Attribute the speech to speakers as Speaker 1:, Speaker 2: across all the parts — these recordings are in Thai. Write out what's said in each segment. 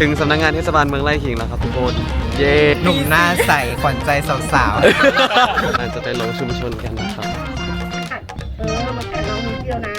Speaker 1: ถึงสำนักงานเทศบาลเมืองไร่ขิงแล้วครับทุกคนเย้
Speaker 2: หนุ่มหน้าใสขวัญใจสาว
Speaker 1: อาจจะไปลงชุมชนกันนะครับ
Speaker 3: เออมาแข่งเรามือเดียวนะ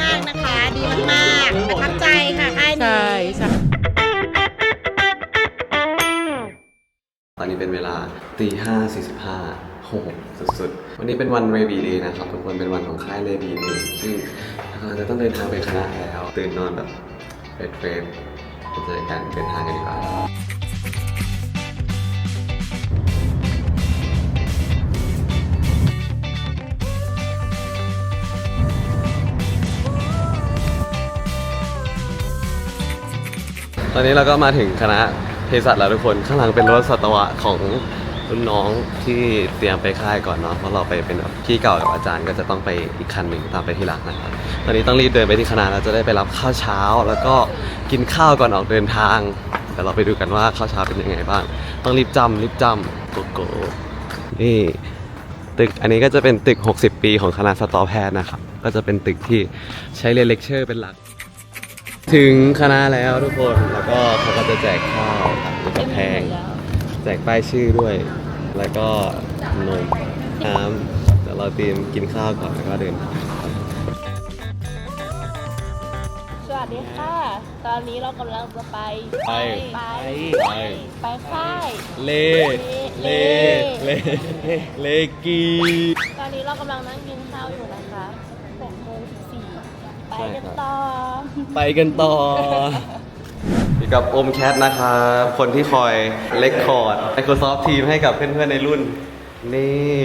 Speaker 4: มากนะคะ ดีมากๆประทับใจค่ะค่ายนี้
Speaker 1: ตอนนี้เป็นเวลาตีห้าสี่สิบห้าโหสุดๆ วันนี้เป็นวันเรบีเดย์นะครับทุกคนเป็นวันของค่ายเรบีเดย์ซึ่งเราจะต้องเดินทางไปคณะแล้ว ตื่นนอนแบบ เฟรชเฟรชไปเจอกันเดินทางกันดีกว่าตอนนี้เราก็มาถึงคณะเภสัชแล้วทุกคนข้างหลังเป็นรถสัตวะของ รุ่นน้องที่เตรียมไปค่ายก่อนเนาะเพราะเราไปเป็นพี่เก่ากับอาจารย์ก็จะต้องไปอีกคันหนึ่งตามไปที่หลังนะครับตอนนี้ต้องรีบเดินไปที่คณะเราจะได้ไปรับข้าวเช้า แล้วก็กินข้าวก่อนออกเดินทางเดี๋ยวเราไปดูกันว่าข้าวเช้าเป็นยังไงบ้าง ต้องรีบจำรีบจำโกโก้นี่ตึกอันนี้ก็จะเป็นตึก 60 ปีของคณะสตอแพทย์นะครับ ก็จะเป็นตึกที่ใช้เรียนเลคเชอร์เป็นหลัก ถึงคณะแล้วทุกคนแล้วก็เขาก็จะแจกข้าวครับมีกระแพง แจกป้ายชื่อด้วย แล้วก็นมน้ำเดี๋ยวเราเตรียมกินข้าวก่อนแล้วก็เดินทางครับ
Speaker 4: สวัสดีค่ะ ตอนนี้เรากำลังจะไป
Speaker 1: ไป
Speaker 4: ไป
Speaker 1: ไป
Speaker 4: ไปค่าย
Speaker 1: เลเลเลเลกี
Speaker 4: ตอนนี้เรากำลังนั่งกินข้าวอยู่นะคะ6โมง14ไปกันต่อ
Speaker 1: ไปกันต่ออยู่ กับโอมแคทนะครับคนที่คอยเลคคอร์ด Microsoft Team ให้กับเพื่อนๆในรุ่น นี่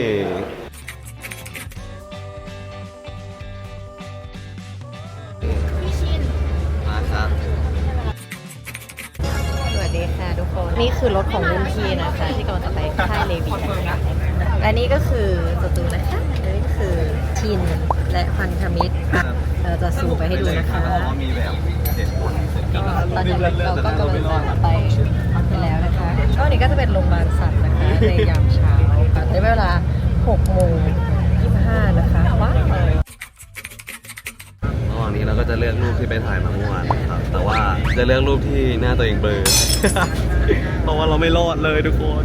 Speaker 4: พี่ชิน
Speaker 1: มาครับ
Speaker 5: สวัสดีค่ะทุกคน นี่คือรถของรุ่นพี่นะคะ ที่กำลังจะไปค่ายเลวีนะคะและนี่ก็คือสตูนะคะและนี่ก็คือทิน และพันธมิตรอะเราจะซูมไปให้ดูนะคะก็ตอนนี้เราก็กำลังจะไปกันแล้วนะคะก็อันนี้ก็จะเป็นโรงพยาบาลสัตว์นะคะในยามเช้าค่ะในเวลา6โมง25นะคะว้าว
Speaker 1: ระหว่างนี้เราก็จะเลือกรูปที่ไปถ่ายมาเมื่อวานนะครับ แต่ว่าจะเลือกรูปที่หน้าตัวเองเบลอ เพราะว่าเราไม่รอดเลยทุกคน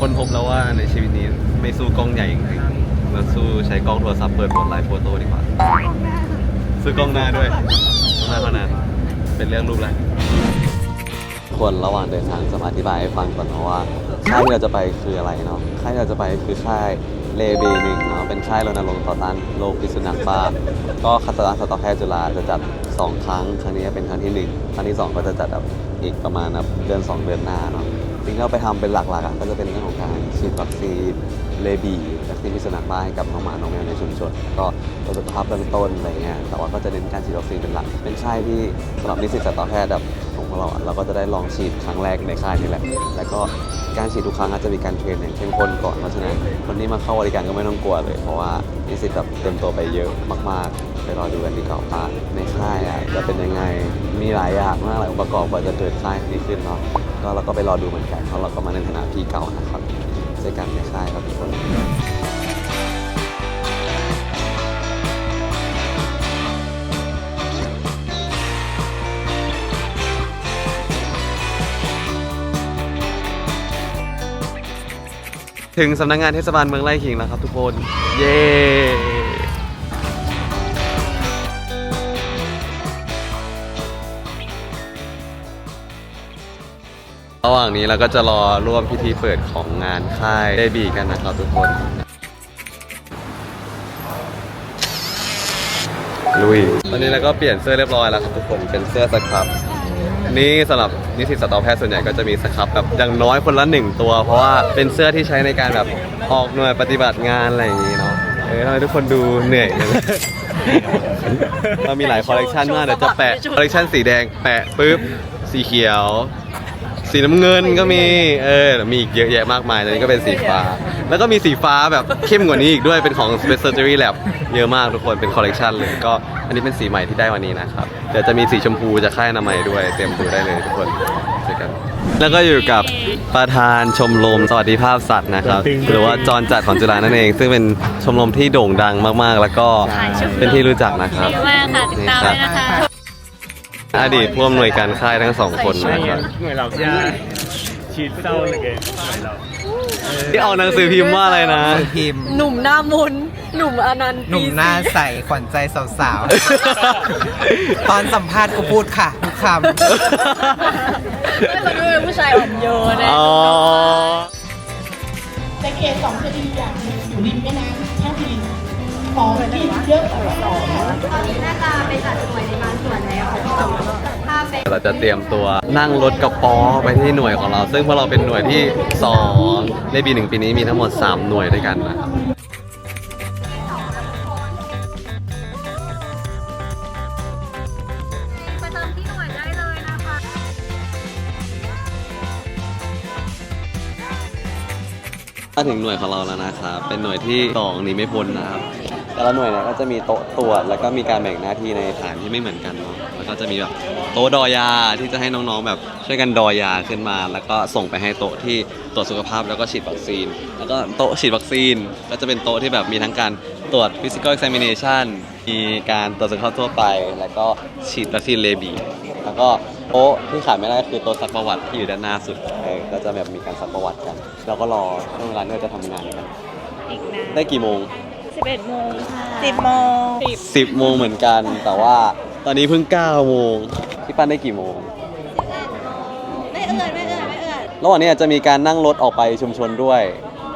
Speaker 1: คนพบแล้วว่าในชีวิตนี้ไม่สู้กล้องใหญ่จริง ๆเราสู้ใช้กล้องโทรศัพท์เปิดบทไลฟ์โฟโต้ดีกว่า ซื้อกล้องหน้าด้วยกล้องหน้าเท่านั้น เป็นเรื่องรูปแรกคนระหว่างเดินทางจะมาอธิบายให้ฟังก่อนเนาะว่าค่ายที่เราจะไปคืออะไรเนาะค่ายที่เราจะไปคือค่ายเลเบหนึ่งเนาะเป็นค่ายรณรงค์ต่อต้านโรคพิษสุนัขบ้าก็คณะสัตวแพทย์จุฬาจะจัด 2 ครั้ง ครั้งนี้เป็นครั้งที่ 1 ครั้งที่ 2 ก็จะจัดแบบอีกประมาณแบบเดือน 2 เดือนหน้าเนาะ สิ่งที่เราไปทำเป็นหลักๆอะก็จะเป็นเรื่องของการฉีดวัคซีนเลบีวัคซีนพิษสุนัขบ้าให้กับน้องหมาน้องแมวในชุมชนก็ตรวสุขภาพเบื้องต้นอะไรเงี้ยแต่ว่าก็จะเน้นการฉีดวัคซีนเป็นหลัก เป็นค่ายที่สำหรับนิสิตสัตวแพทย์แบบของเราอะเราก็จะได้ลองฉีดครั้งแรกในค่ายนี่แหละแล้วก็การฉีดทุกครั้งอาจจะมีการเทรนอย่างเข้มข้นก่อนเพราะฉะนั้นคนที่มาเข้าบริการก็ไม่ต้องกลัวเลย เพราะว่านิสิตแบบเต็มตัวไปเยอะมากๆ ไปรอดูกันดีกว่าว่าในค่ายอะจะเป็นยังไงมีหลายอย่างมากหลายองค์ประกอบกว่าจะเกิดค่ายนี้ขึ้นเนาะ ก็เราก็ไปรอดูเหมือนกันเพราะเราก็มาในฐานะพี่เก่านะครับเจอกันในค่ายครับทุกคนถึงสำนักงานเทศบาลเมืองไร่ขิงแล้วครับทุกคน เย้ ระหว่างนี้เราก็จะรอร่วมพิธีเปิดของงานค่ายได้บีกันนะครับทุกคน ลุย ตอนนี้เราก็เปลี่ยนเสื้อเรียบร้อยแล้วครับทุกคนเป็นเสื้อสครับ นี่สำหรับนิสิตสัตวแพทย์ส่วนใหญ่ก็จะมีสครับแบบอย่างน้อยคนละหนึ่งตัว เพราะว่าเป็นเสื้อที่ใช้ในการแบบออกหน่วยปฏิบัติงานอะไรอย่างนี้เนาะเออทำไมทุกคนดูเหนื่อยจัง เรามีหลายคอลเลกชันมากเดี๋ยวจะแปะคอลเลกชันสีแดงแปะปุ๊บสีเขียว สีน้ำเงินก็มี เออ มีอีกเยอะแยะมากมายตอนนี้ก็เป็นสีฟ้า แล้วก็มีสีฟ้าแบบเข้มกว่านี้อีกด้วย เป็นของ Space Surgery Lab เยอะมากทุกคน เป็นคอลเลกชันเลย ก็อันนี้เป็นสีใหม่ที่ได้วันนี้นะครับ เดี๋ยวจะมีสีชมพูจะค่ายอนามัยด้วย เตรียมดูได้เลยทุกคนเจอกัน แล้วก็อยู่กับประธานชมรมสวัสดิภาพสัตว์นะครับ หรือว่าจรจัดของจุฬานั่นเอง ซึ่งเป็นชมรมที่โด่งดังมากๆ แล้วก็เป็นที่รู้จักนะครับ
Speaker 4: มากค่ะติดตามด้วยนะคะ
Speaker 1: อดีตพ่วงหน่วยการค่ายทั้งสองคนนะครับ
Speaker 6: หน่วยเราใช่ชี
Speaker 7: ดเศร้าเหลยเกินหน่ว
Speaker 1: ที่เอาหนังสือพิมพ์ว่าอะไรนะ
Speaker 2: พิมพ์
Speaker 5: หนุ่มหน้ามุนหนุ่มอนันต์
Speaker 2: หนุ่มหน้าใสขวัญใจสาวๆ ตอนสัมภาษณ์กูพูดค่ะทุกคำ
Speaker 5: ไม่เราดูเป็นผู้ชายอ่อนโยนนะ
Speaker 8: จะเกตสองคดีอย่างอยู่ริมแม่น้ำ ของกินเยอะกว่าสอง
Speaker 1: เราจะเตรียมตัวนั่งรถกระป๋อไปที่หน่วยของเรา ซึ่งพวกเราเป็นหน่วยที่ 2 ในปีหนึ่งปีนี้มีทั้งหมด 3 หน่วยด้วยกันนะครับ
Speaker 5: ไปตามที่หน่วยได้เลยนะคะ
Speaker 1: มาถึงหน่วยของเราแล้วนะครับ เป็นหน่วยที่สองหนีไม่พ้นนะครับ แต่ละหน่วยเนี่ยก็จะมีโต๊ะตรวจแล้วก็มีการแบ่งหน้าที่ในฐานที่ไม่เหมือนกันเนาะแล้วก็จะมีแบบโต๊ะดอยาที่จะให้น้องๆแบบช่วยกันดอยาขึ้นมา แล้วก็ส่งไปให้โต๊ะที่ตรวจสุขภาพแล้วก็ฉีดวัคซีน แล้วก็โต๊ะฉีดวัคซีน ก็จะเป็นโต๊ะที่แบบมีทั้งการตรวจ physical examination มีการตรวจสุขภาพทั่วไป แล้วก็ฉีดวัคซีนเลบีแล้วก็โต๊ะที่ขาดไม่ได้คือโต๊ะซักประวัติที่อยู่ด้านหน้าสุดเออก็จะแบบมีการซักประวัติกัน แล้วก็รอช่วงเวลาที่เราจะทำงานกัน
Speaker 4: อีกนะ
Speaker 1: ได้กี่โมง
Speaker 4: 11โมงค่ะ
Speaker 5: 10โมง
Speaker 1: 10โมงเหมือนกัน แต่ว่าตอนนี้เพิ่ง9โมงพี่ปั้นได้กี่โมง
Speaker 4: ไม่เอื่อยไม่เอื่อยไม่เอื่อย
Speaker 1: ระหว่างนี้อาจจะมีการนั่งรถออกไปชุมชนด้วย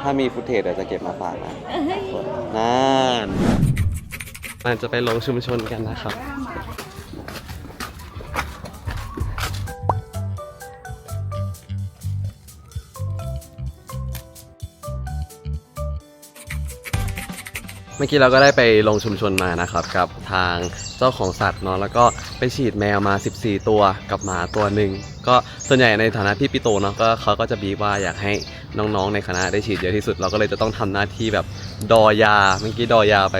Speaker 1: ถ้ามีฟุตเทจเดี๋ยวจะเก็บมาฝากนะนั่นมันจะไปลงชุมชนกันนะครับ มื่อกี้เราก็ได้ไปลงชุมชนมานะครับกับทางเจ้าของสัตว์เนาะแล้วก็ไปฉีดแมวมา 14 ตัวกับหมาตัวหนึ่งก็ส่วนใหญ่ในฐานะที่พี่โตเนาะก็เขาก็จะบีบว่าอยากให้น้องๆในคณะได้ฉีดเยอะที่สุด เราก็เลยจะต้องทำหน้าที่แบบดอยาเมื่อกี้ดอยาไป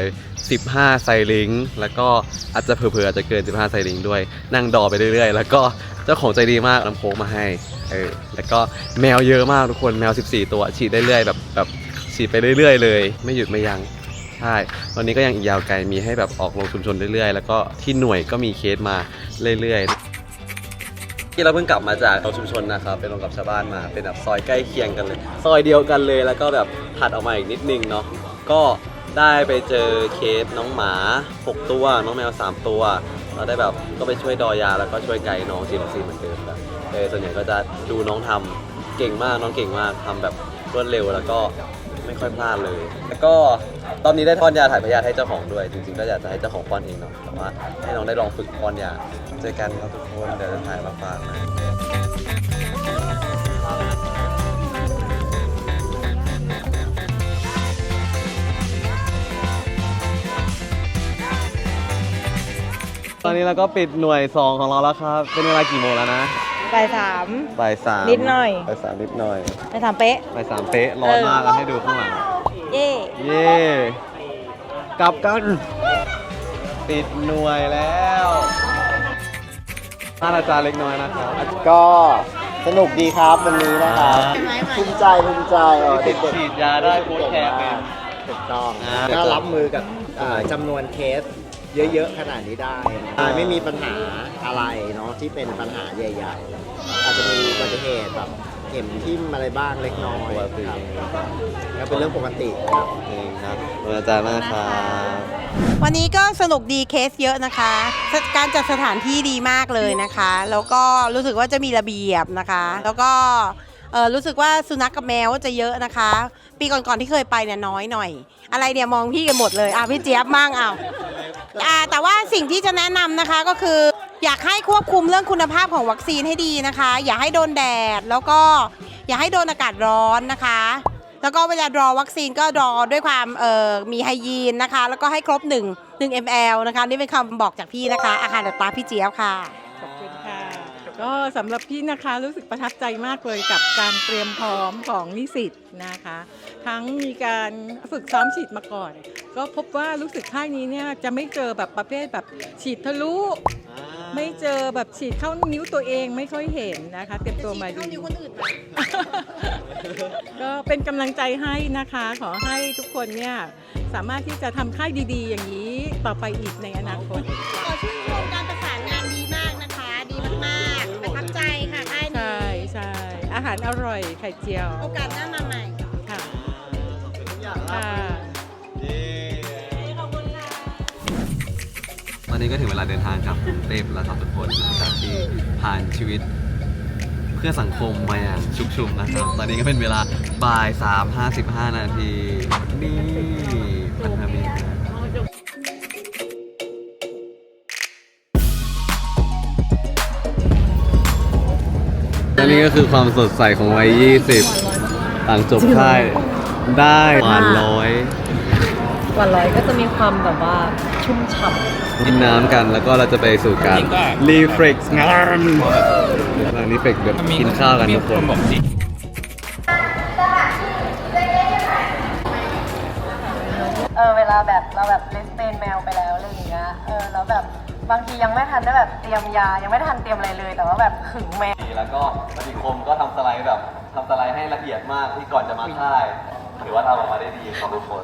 Speaker 1: 15 ไซลิงแล้วก็อาจจะเผื่อๆอาจจะเกิน 15 ไซลิงด้วยนั่งดอไปเรื่อยๆ แล้วก็เจ้าของใจดีมากนำโค้กมาให้เออแล้วก็แมวเยอะมากทุกคนแมว 14 ตัวฉีดได้เรื่อยแบบแบบฉีดไปเรื่อยๆ เลย ไม่หยุดไม่ยั้ง ใช่ตอนนี้ก็ยังอีกยาวไกลมีให้แบบออกลงชุมชนเรื่อยๆ แล้วก็ที่หน่วยก็มีเคสมาเรื่อยๆ ที่เราเพิ่งกลับมาจากลงชุมชนนะครับไปลงกับชาวบ้านมาเป็นแบบซอยใกล้เคียงกันเลย ซอยเดียวกันเลยแล้วก็แบบถัดออกมาอีกนิดนึงเนาะก็ได้ไปเจอเคสน้องหมา 6 ตัว น้องแมว 3 ตัว เราได้แบบก็ไปช่วยดอยาแล้วก็ช่วยไกด์น้องฉีดวัคซีนเหมือนเดิมแบบเออส่วนใหญ่ก็จะดูน้องทำเก่งมากน้องเก่งมากทำแบบรวดเร็วแล้วก็ ไม่ค่อยพลาดเลย แล้วก็ตอนนี้ได้ป้อนยาถ่ายพยาธิให้เจ้าของด้วย จริงๆก็อยากจะให้เจ้าของป้อนเองเนาะ แต่ว่าให้น้องได้ลองฝึกป้อนยา เจอกันครับทุกคน เดี๋ยวจะถ่ายมาฝากนะตอนนี้เราก็ปิดหน่วย 2 ของเราแล้วครับ เป็นเวลากี่โมงแล้วนะ
Speaker 5: บ่ายสาม
Speaker 1: บ่ายสาม
Speaker 5: นิดหน่อย
Speaker 1: บ่ายสามนิดหน่อย
Speaker 5: บ่ายสามเป๊ะ
Speaker 1: บ่ายสามเป๊ะร้อนมากแล้วให้ดูข้างหลัง
Speaker 5: เย่
Speaker 1: เย่กลับกันปิดหน่วยแล้วท่านอาจารย์เล็กน้อยนะครับ
Speaker 6: ก็สนุกดีครับวันนี้นะครับภูมิใจภูมิใจเออ
Speaker 1: ติด
Speaker 6: เด็ก
Speaker 1: ฉีดยาได้โค้ชแคร์เป็น
Speaker 6: ๆถูกต้อง
Speaker 1: อ่า
Speaker 6: ก็รับมือกับอ่าจำนวนเคส เยอะๆขนาดนี้ได้อ่าไม่มีปัญหาอะไรเนาะที่เป็นปัญหาใหญ่ๆ อาจจะมีอุบัติเหตุแบบเข็มทิ่มอะไรบ้างเล็กน้อยครับก็เป็นเรื่องปกติครับ
Speaker 1: เองครับขอบคุณอาจารย์มากครับ
Speaker 3: วันนี้ก็สนุกดีเคสเยอะนะคะการจัดสถานที่ดีมากเลยนะคะ แล้วก็รู้สึกว่าจะมีระเบียบนะคะ แล้วก็เอ่อรู้สึกว่าสุนัขกับแมวจะเยอะนะคะ ปีก่อนๆที่เคยไปเนี่ยน้อยหน่อย อะไรเนี่ยมองพี่กันหมดเลยอะพี่เจี๊ยบมั่งเอา อ่าแต่ว่าสิ่งที่จะแนะนำนะคะก็คือ อยากให้ควบคุมเรื่องคุณภาพของวัคซีนให้ดีนะคะ อย่าให้โดนแดดแล้วก็อย่าให้โดนอากาศร้อนนะคะ แล้วก็เวลารอวัคซีนก็รอด้วยความเอ่อมีไฮยีนนะคะ แล้วก็ให้ครบ1 1 ml นะคะ นี่เป็นคำบอกจากพี่นะคะอาคารเดอะตาพี่เจี๊ยบค่ะ
Speaker 9: ขอบคุณค่ะ ก็สำหรับพี่นะคะรู้สึกประทับใจมากเลยกับการเตรียมพร้อมของนิสิตนะคะ ทั้งมีการฝึกซ้อมฉีดมาก่อน ก็พบว่ารู้สึกค่ายนี้เนี่ยจะไม่เจอแบบประเภทแบบฉีดทะลุไม่เจอแบบฉีดเข้านิ้วตัวเองไม่ค่อยเห็นนะคะ เตรียมตัวมาดี
Speaker 3: เข้านิ้วคนอื่นไหม
Speaker 9: ก็เป็นกำลังใจให้นะคะ ขอให้ทุกคนเนี่ยสามารถที่จะทำค่ายดีๆ อย่างนี้ต่อไปอีกในอนาคต
Speaker 3: ขอชื่นชมการประสานงานดีมากนะคะ ดีมากๆ ประทับใจค่ะค่ายนี้
Speaker 9: ใช่ใช่อาหารอร่อยไข่เจียว
Speaker 3: โอกาสหน้ามาใหม่
Speaker 9: ค่ะค่ะ
Speaker 1: ตอน นี้ก็ถึงเวลาเดินทางกลับกรุงเทพแล้วครับทุกคนหลังจากที่ผ่านชีวิตเพื่อสังคมมาอย่างชุกชุมนะครับ ตอนนี้ก็เป็นเวลาบ่ายสามห้าสิบห้านาทีนี่พันธมิตรและนี่ก็คือความสดใสของวัย20ต่างจบค่ายได้หวานร้อย
Speaker 5: กว่าร้อยก็จะมีความแบบว่า ชุ่มฉ่ำ
Speaker 1: กินน้ำกันแล้วก็เราจะไปสู่การรีเฟรชงานหลังนี้เฟรชแบบกินข้าวกันทุกคน
Speaker 5: เออเวลาแบบเราแบบเลสเตนแมวไปแล้วอะไรอย่างเงี้ยเออแล้วแบบบางทียังไม่ทันได้แบบเตรียมยา ยังไม่ทันเตรียมอะไรเลย แต่ว่าแบบหึงแมว
Speaker 1: แล้วก็ปฏิคมก็ทำสไลด์แบบทำสไลด์ให้ละเอียดมากที่ก่อนจะมาค่าย ถือว่าทำออกมาได้ดีครับทุกคน